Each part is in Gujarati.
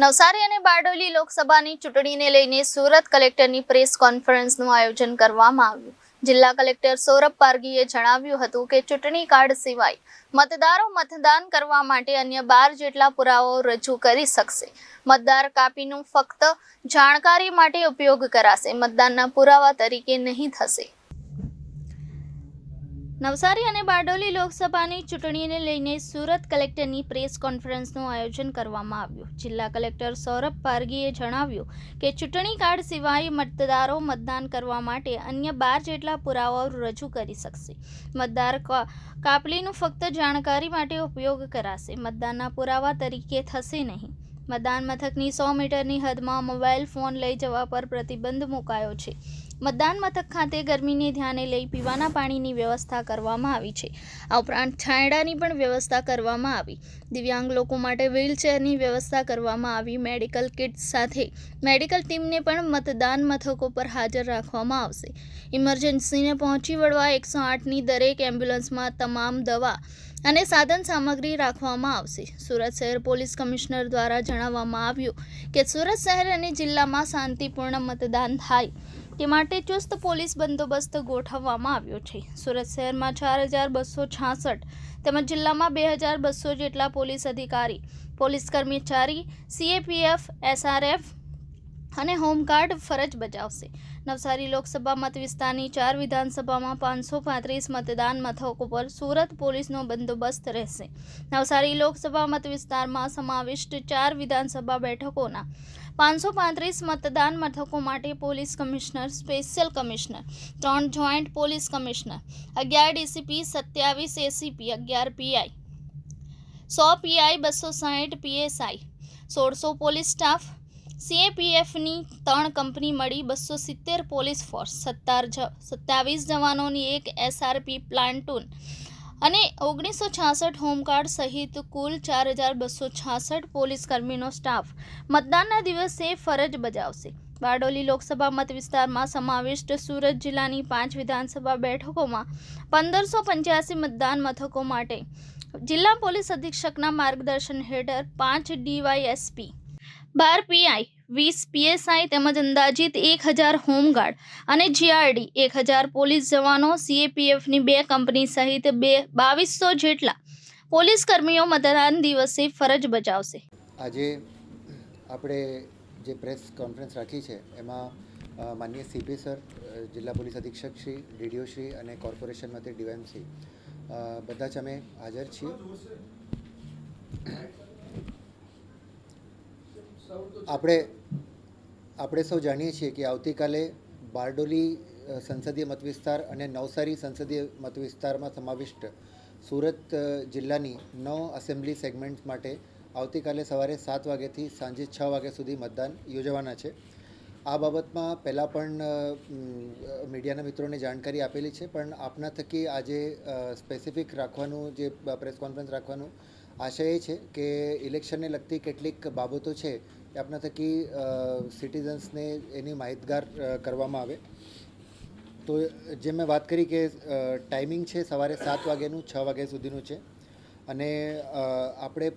નવસારી અને બારડોલી લોકસભાની ચૂંટણીને લઈને સુરત કલેક્ટરની પ્રેસ કોન્ફરન્સનું આયોજન કરવામાં આવ્યું. જિલ્લા કલેક્ટર સૌરભ પારગીએ જણાવ્યું હતું કે ચૂંટણી કાર્ડ સિવાય મતદારો મતદાન કરવા માટે અન્ય બાર જેટલા પુરાવાઓ રજૂ કરી શકશે. મતદાર કાપીનું ફક્ત જાણકારી માટે ઉપયોગ કરાશે. મતદાનના પુરાવા તરીકે નહીં થશે. નવસારી અને બારડોલી લોકસભાની ચૂંટણીને લઈને સુરત કલેક્ટરની પ્રેસ કોન્ફરન્સનું આયોજન કરવામાં આવ્યું. જિલ્લા કલેક્ટર સૌરભ પારગીએ જણાવ્યું કે, ચૂંટણી કાર્ડ સિવાય મતદારો મતદાન કરવા માટે અન્ય બાર જેટલા પુરાવાઓ રજૂ કરી શકશે. મતદાર કાપલીનું ફક્ત જાણકારી માટે ઉપયોગ કરાશે. મતદાનના પુરાવા તરીકે થશે નહીં. મતદાન મથકની સો મીટરની હદમાં મોબાઈલ ફોન લઈ જવા પર પ્રતિબંધ મુકાયો છે. મતદાન મથક ખાતે ગરમીને ધ્યાને લઈ પીવાના પાણીની વ્યવસ્થા કરવામાં આવી છે. આ ઉપરાંત છાંયડાની પણ વ્યવસ્થા કરવામાં આવી. દિવ્યાંગ લોકો માટે વ્હીલચેરની વ્યવસ્થા કરવામાં આવી. મેડિકલ કિટ સાથે મેડિકલ ટીમને પણ મતદાન મથકો પર હાજર રાખવામાં આવશે. ઇમરજન્સીને પહોંચી વળવા એકસો આઠની દરેક એમ્બ્યુલન્સમાં તમામ દવા અને સાધન સામગ્રી રાખવામાં આવશે. સુરત શહેર પોલીસ કમિશનર દ્વારા જણાવવામાં આવ્યું કે સુરત શહેર અને જિલ્લામાં શાંતિપૂર્ણ મતદાન થાય. તે માટે ચુસ્ત પોલીસ બંદોબસ્ત ગોઠવવામાં આવ્યો છે. સુરત શહેરમાં ચાર હજાર બસો છાસઠ તેમજ જિલ્લામાં બે હજાર બસો જેટલા પોલીસ અધિકારી, પોલીસ કર્મચારી સીએપીએફ એસઆરએફ અને હોમગાર્ડ ફરજ બજાવશે. નવસારી લોકસભા મત વિસ્તારની ચાર વિધાનસભામાં પાંચસો પાંત્રીસ મતદાન મથકો પર સુરત પોલીસનો બંદોબસ્ત રહેશે. નવસારી લોકસભા મત વિસ્તારમાં સમાવિષ્ટ ચાર વિધાનસભા બેઠકોના પાંચસો પાંત્રીસ મતદાન મથકો માટે પોલીસ કમિશનર, સ્પેશિયલ કમિશનર, ત્રણ જોઈન્ટ પોલીસ કમિશનર, અગિયાર ડીસીપી, સત્યાવીસ એસીપી, અગિયાર પીઆઈ, સો પીઆઈ, બસો સાહીઠ પીએસઆઈ, સોળસો પોલીસ સ્ટાફ સીએપીએફની ત્રણ કંપની મળી બસો સિત્તેર પોલીસ ફોર્સ, સત્તાર સત્યાવીસ જવાનોની એક એસઆરપી પ્લાન્ટૂન અને ઓગણીસો છાસઠ હોમગાર્ડ સહિત કુલ ચાર હજાર બસો છાસઠ પોલીસ કર્મીનો સ્ટાફ. મતદાનના દિવસે ફરજ બજાવશે. બારડોલી લોકસભા મત વિસ્તારમાં સમાવિષ્ટ સુરત જિલ્લાની પાંચ વિધાનસભા બેઠકોમાં પંદરસો પંચ્યાસી મતદાન મથકો માટે જિલ્લા પોલીસ અધિક્ષકના માર્ગદર્શન હેઠળ પાંચ ડીવાયએસપી બાર પીઆઈ, વીસ પીએસઆઈ તેમજ અંદાજિત એક હજાર હોમગાર્ડ અને જીઆરડી, એક હજાર પોલીસ જવાનો, સીએપીએફની બે કંપની સહિત બે બાવીસો જેટલા પોલીસ કર્મીઓ મતદાન દિવસે ફરજ બજાવશે. આજે આપણે જે પ્રેસ કોન્ફરન્સ રાખી છે, એમાં માનનીય સીપી સર જિલ્લા પોલીસ અધિક્ષક શ્રી, ડીડીઓ શ્રી અને કોર્પોરેશનમાંથી ડીવાયમસી બધા જ અમે હાજર છીએ. આપણે આપણે સૌ જાણીએ છીએ કે આવતીકાલે બારડોલી સંસદીય મતવિસ્તાર અને નવસારી સંસદીય મતવિસ્તારમાં સમાવિષ્ટ સુરત જિલ્લાની નવ અસેમ્બલી સેગમેન્ટ્સ માટે આવતીકાલે સવારે સાત વાગ્યાથી સાંજે છ વાગ્યા સુધી મતદાન યોજવાના છે. આ બાબતમાં પહેલાં પણ મીડિયાના મિત્રોને જાણકારી આપેલી છે, પણ આપના થકી આજે સ્પેસિફિક રાખવાનું જે પ્રેસ કોન્ફરન્સ રાખવાનું આશય એ છે કે ઇલેક્શનને લગતી કેટલીક બાબતો છે આપના થકી સિટીઝન્સને એની માહિતગાર કરવામાં આવે. તો જે મેં વાત કરી કે ટાઈમિંગ છે સવારે સાત વાગ્યાનું, છ વાગ્યા સુધીનું છે. અને આપણે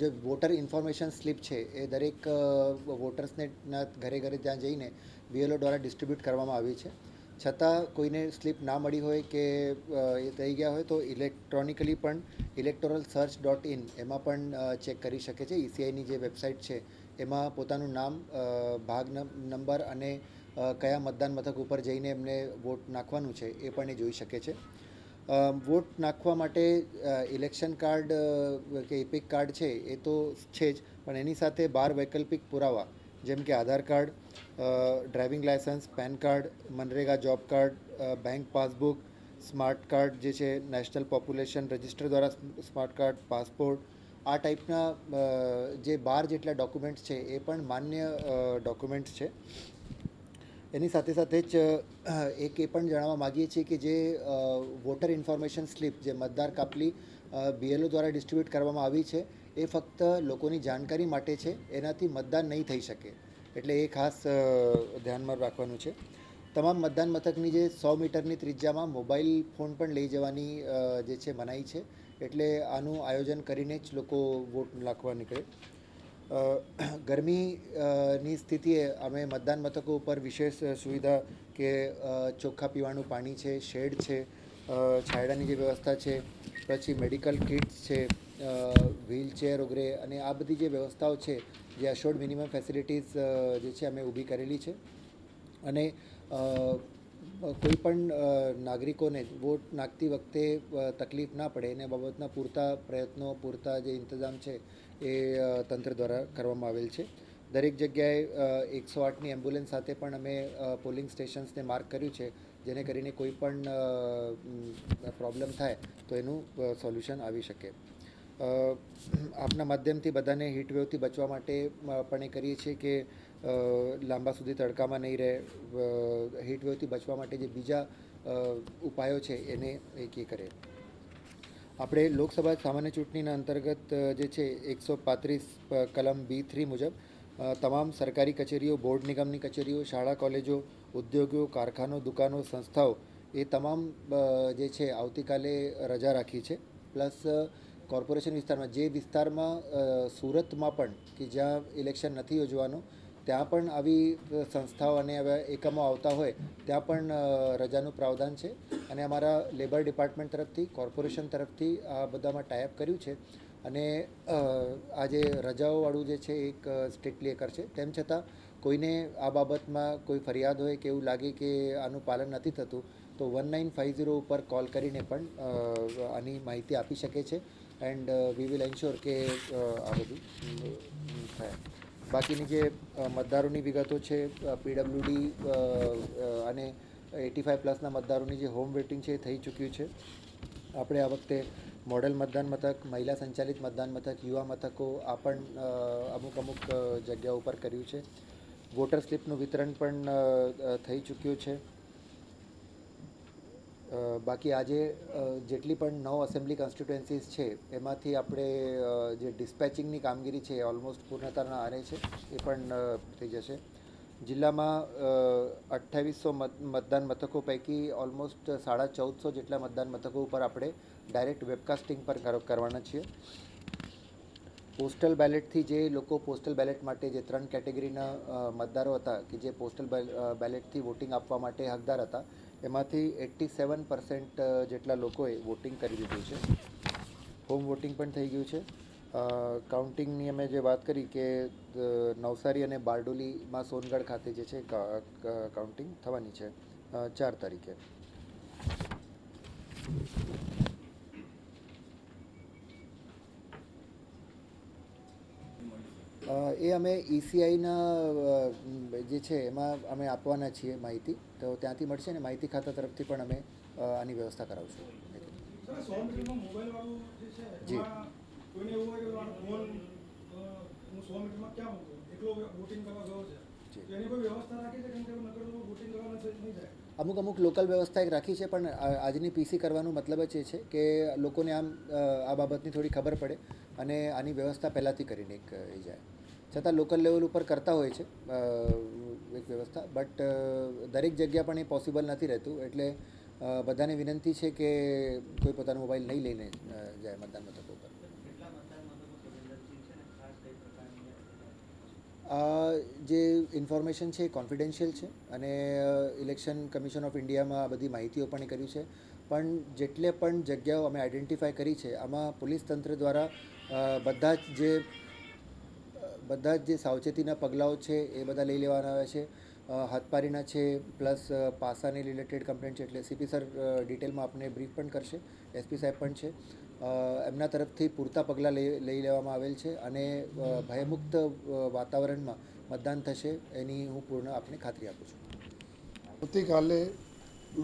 જે વોટર ઇન્ફોર્મેશન સ્લીપ છે એ દરેક વોટર્સને ઘરે ઘરે ત્યાં જઈને બીએલઓ દ્વારા ડિસ્ટ્રીબ્યુટ કરવામાં આવી છે. છતાં કોઈને સ્લીપ ના મળી હોય કે એ થઈ ગયા હોય તો ઇલેક્ટ્રોનિકલી પણ ઇલેક્ટોરલ સર્ચ ડોટ ઇન એમાં પણ ચેક કરી શકે છે. ઈસીઆઈની જે વેબસાઇટ છે, એમાં પોતાનું નામ ભાગ નંબર અને કયા મતદાન મથક ઉપર જઈને એમને વોટ નાખવાનું છે એ પણ એ જોઈ શકે છે. વોટ નાખવા માટે ઇલેક્શન કાર્ડ કે ઇપિક કાર્ડ છે એ તો છે જ, પણ એની સાથે બાર વૈકલ્પિક પુરાવા જેમ કે Aadhaar card driving licence pan card, MNREGA job card bank passbook, smart card જે છે, નેશનલ પોપ્યુલેશન રજિસ્ટર દ્વારા સ્માર્ટ કાર્ડ, પાસપોર્ટ, આ ટાઈપના જે બાર જેટલા ડોક્યુમેન્ટ્સ છે, એ પણ માન્ય ડોક્યુમેન્ટ્સ છે. એની સાથે સાથે જ એક એ પણ જણાવવા માગીએ છીએ કે જે વોટર ઇન્ફોર્મેશન સ્લિપ, જે મતદાર કાપલી બીએલઓ દ્વારા ડિસ્ટ્રીબ્યુટ કરવામાં આવી છે એ ફક્ત લોકોની જાણકારી માટે છે એનાથી મતદાન નહીં થઈ શકે. એટલે એ ખાસ ધ્યાનમાં રાખવાનું છે. તમામ મતદાન મથકની જે સો મીટરની ત્રિજ્યામાં મોબાઈલ ફોન પણ લઈ જવાની જે છે મનાઈ છે. એટલે આનું આયોજન કરીને જ લોકો વોટ નાખવા નીકળે. અ, ગરમી અ, ની સ્થિતિએ અમે મતદાન મથકો ઉપર વિશેષ સુવિધા કે ચોખ્ખા પીવાનું પાણી છે શેડ છે છાંયડાની જે વ્યવસ્થા છે પછી મેડિકલ કિટ્સ છે વ્હીલચેર વગેરે અને આ બધી જે વ્યવસ્થાઓ છે, જે અશોર્ડ મિનિમમ ફેસિલિટીઝ જે છે અમે ઊભી કરેલી છે. અને કોઈપણ કોઈ પણ નાગરિકોને વોટ નાખતી વખતે તકલીફ ના પડે, એને બાબતના પૂરતા પ્રયત્નો, પૂરતા જે ઇંતજામ છે, એ તંત્ર દ્વારા કરવામાં આવેલ છે. દરેક જગ્યાએ એકસો આઠની એમ્બ્યુલન્સ સાથે પણ અમે પોલિંગ સ્ટેશન્સને માર્ક કર્યું છે, જેને કરીને કોઈ પણ પ્રોબ્લેમ થાય, તો એનું સોલ્યુશન આવી શકે. આપના માધ્યમથી બધાને હીટવેવથી બચવા માટે પણ એ કરીએ છીએ કે લાંબા સુધી તડકામાં નહીં રહે હીટવેવથી બચવા માટે જે બીજા ઉપાયો છે એને એ કે કરે. આપણે લોકસભા સામાન્ય ચૂંટણીના અંતર્ગત જે છે એકસો પાંત્રીસ કલમ બી થ્રી મુજબ તમામ સરકારી કચેરીઓ, બોર્ડ નિગમની કચેરીઓ, શાળા, કોલેજો, ઉદ્યોગો, કારખાનો, દુકાનો, સંસ્થાઓ એ તમામ જે છે આવતીકાલે રજા રાખી છે. પ્લસ કોર્પોરેશન વિસ્તારમાં, જે વિસ્તારમાં સુરતમાં પણ કે જ્યાં ઇલેક્શન નથી યોજવાનું, ત્યાં પણ આવી સંસ્થાઓ અને એકમો આવતા હોય, ત્યાં પણ રજાનું પ્રાવધાન છે. અને અમારા લેબર ડિપાર્ટમેન્ટ તરફથી, કોર્પોરેશન તરફથી આ બધામાં ટાઈપ કર્યું છે. અને આજે રજાઓવાળું જે છે, એક સ્ટ્રિક્ટલી એ છે. તેમ છતાં, કોઈને આ બાબતમાં કોઈ ફરિયાદ હોય કે એવું લાગે કે આનું પાલન નથી થતું, તો વન નાઇન ફાઇવ ઝીરો ઉપર કોલ કરીને પણ આની માહિતી આપી શકે છે. એન્ડ વી વિલ એન્શ્યોર કે અ, આ બધું થાય. બાકીની જે મતદારોની વિગતો છે પીડબ્લ્યુડી અને એટી ફાઇવ પ્લસના મતદારોની જે હોમ વેટિંગ છે એ થઈ ચૂક્યું છે. આપણે આ વખતે મોડલ મતદાન મથક મહિલા સંચાલિત મતદાન મથક યુવા મથકો આ પણ અમુક અમુક જગ્યાઓ પર કર્યું છે. વોટર સ્લિપનું વિતરણ પણ થઈ ચૂક્યું છે. બાકી આજે જેટલી પણ નવ એસેમ્બલી કોન્સ્ટિટ્યુએન્સીસ છે, એમાંથી આપણે જે ડિસ્પેચિંગની કામગીરી છે, એ ઓલમોસ્ટ પૂર્ણતાના આરે છે, એ પણ થઈ જશે. જિલ્લામાં અઠ્ઠાવીસો મતદાન મથકો પૈકી ઓલમોસ્ટ સાડા ચૌદસો જેટલા મતદાન મથકો ઉપર આપણે ડાયરેક્ટ વેબકાસ્ટિંગ પર કરવાના છીએ. પોસ્ટલ બેલેટથી જે લોકો પોસ્ટલ બેલેટ માટે જે ત્રણ કેટેગરીના મતદારો હતા, કે જે પોસ્ટલ બેલેટથી વોટિંગ આપવા માટે હકદાર હતા એમાંથી એટ્ટી સેવન પર્સન્ટ જેટલા લોકોએ વોટિંગ કરી દીધું છે. હોમ વોટિંગ પણ થઈ ગયું છે. કાઉન્ટિંગની અમે જે વાત કરી કે નવસારી અને બારડોલીમાં સોનગઢ ખાતે જે છે કાઉન્ટિંગ થવાની છે ચાર તારીખે. એ અમે ઈસીઆઈના જે છે એમાં અમે આપવાના છીએ માહિતી. તો ત્યાંથી મળશે ને માહિતી ખાતા તરફથી પણ અમે આની વ્યવસ્થા કરાવશું. જે અમુક અમુક લોકલ વ્યવસ્થા એક રાખી છે પણ આજની પીસી કરવાનું મતલબ જ એ છે કે લોકોને આમ આ બાબતની થોડી ખબર પડે અને આની વ્યવસ્થા પહેલાંથી કરીને એક એ જાય. છતાં લોકલ લેવલ ઉપર કરતા હોય છે એક વ્યવસ્થા. બટ દરેક જગ્યા પણ એ પોસિબલ નથી રહેતું. એટલે બધાને વિનંતી છે કે કોઈ પોતાનો મોબાઈલ નહીં લઈને જાય મતદાન મથકો આ જે ઇન્ફોર્મેશન છે એ કોન્ફિડેન્શિયલ છે અને ઇલેક્શન કમિશન ઓફ ઇન્ડિયામાં આ બધી માહિતીઓ પણ એ કર્યું છે. પણ જેટલે પણ જગ્યાઓ અમે આઈડેન્ટિફાય કરી છે, આમાં પોલીસ તંત્ર દ્વારા બધા જ જે બધા જ જે સાવચેતીના પગલાઓ છે એ બધા લઈ લેવાના આવે છે. હાથપારીના છે, પ્લસ પાસાની રિલેટેડ કમ્પ્લેન્ટ છે એટલે સીપી સર ડિટેલમાં આપને બ્રીફ પણ કરશે. એસપી સાહેબ પણ છે. એમના તરફથી પૂરતા પગલાં લઈ લઈ લેવામાં આવેલ છે અને ભયમુક્ત વાતાવરણમાં મતદાન થશે એની હું પૂર્ણ આપને ખાતરી આપું છું. આવતીકાલે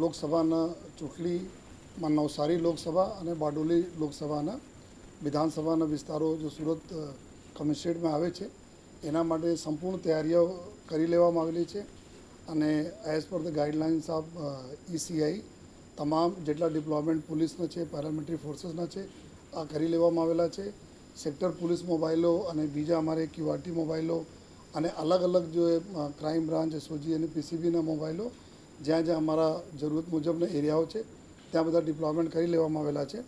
લોકસભાના ચૂંટણીમાં નવસારી લોકસભા અને બારડોલી લોકસભાના વિધાનસભાના વિસ્તારો જો સુરત કમિશનરેટમાં આવે છે. એના માટે સંપૂર્ણ તૈયારીઓ કરી લેવામાં આવેલી છે અને as per the guidelines of ECI તમામ જેટલા ડિપ્લોયમેન્ટ પોલીસના છે પેરામિલિટરી ફોર્સીસના છે, આ કરી લેવામાં આવેલા છે. સેક્ટર પોલીસ મોબાઈલો અને બીજા અમારે ક્યુઆરટી મોબાઈલો અને અલગ અલગ જો ક્રાઇમ બ્રાન્ચ એસઓજી અને પીસીબીના મોબાઈલો જ્યાં જ્યાં અમારા જરૂરત મુજબના એરિયાઓ છે, ત્યાં બધા ડિપ્લોયમેન્ટ કરી લેવામાં આવેલા છે.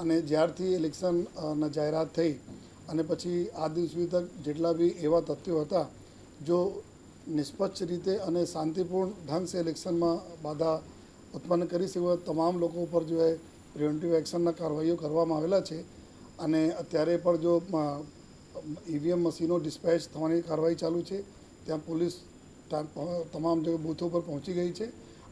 અને જ્યારથી ઇલેક્શનના જાહેરાત થઈ અને પછી આ દિન સુધી તક જેટલા બી એવા તથ્યો હતા, જો નિષ્પક્ષ રીતે અને શાંતિપૂર્ણ ઢંગસે ઇલેક્શનમાં બાધા ઉત્પન્ન કરી શકે તમામ લોકો ઉપર જો એ પ્રિવેન્ટિવ એક્શનના કાર્યવાહીઓ કરવામાં આવેલા છે અને અત્યારે પણ જો ઈવીએમ મશીનો ડિસ્પેચ થવાની કાર્યવાહી ચાલુ છે, ત્યાં પોલીસ તમામ જે બૂથો પર પહોંચી ગઈ છે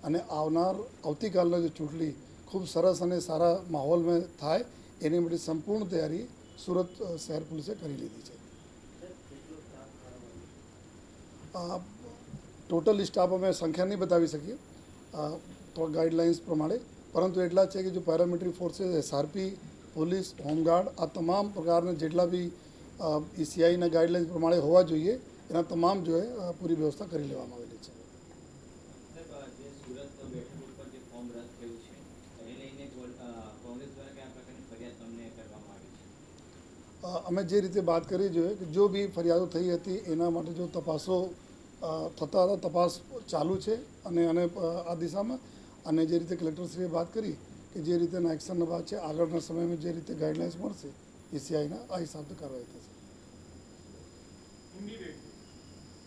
અને આવનાર આવતીકાલનો જે ચૂંટણી ખૂબ સરસ અને સારા માહોલમાં થાય એની માટે સંપૂર્ણ તૈયારી સુરત શહેર પોલીસે કરી લીધી છે. ટોટલ સ્ટાફ અમે સંખ્યા નહીં બતાવી શકીએ. તો ગાઈડલાઇન્સ પ્રમાણે. પરંતુ એટલા છે કે જો paramilitary forces SRP police, home guard, આ તમામ પ્રકારના જેટલા બી ઈસીઆઈના ગાઈડલાઇન્સ પ્રમાણે હોવા જોઈએ, એના તમામ જો પૂરી વ્યવસ્થા કરી લેવામાં આવેલી છે સાહેબ, જે સુરત બેઠક ઉપર જે ફોર્મ રદ થયું છે એને લઈને ગોલ- અ, કોંગ્રેસ દ્વારા કયા પ્રકારની ફરિયાદ તમને કરવામાં આવી છે અ, અમે જે રીતે વાત કરી જોઈએ કે જો બી ફરિયાદો થઈ હતી, એના માટે જો તપાસો થતા હતા, તપાસ ચાલુ છે અને અને આ દિશામાં અને જે રીતે કલેક્ટરશ્રીએ વાત કરી કે જે રીતેના એક્શનના બાદ છે, આગળના સમયમાં જે રીતે ગાઈડલાઇન્સ મળશે ઈસીઆઈના આ હિસાબથી કાર્યવાહી થશે.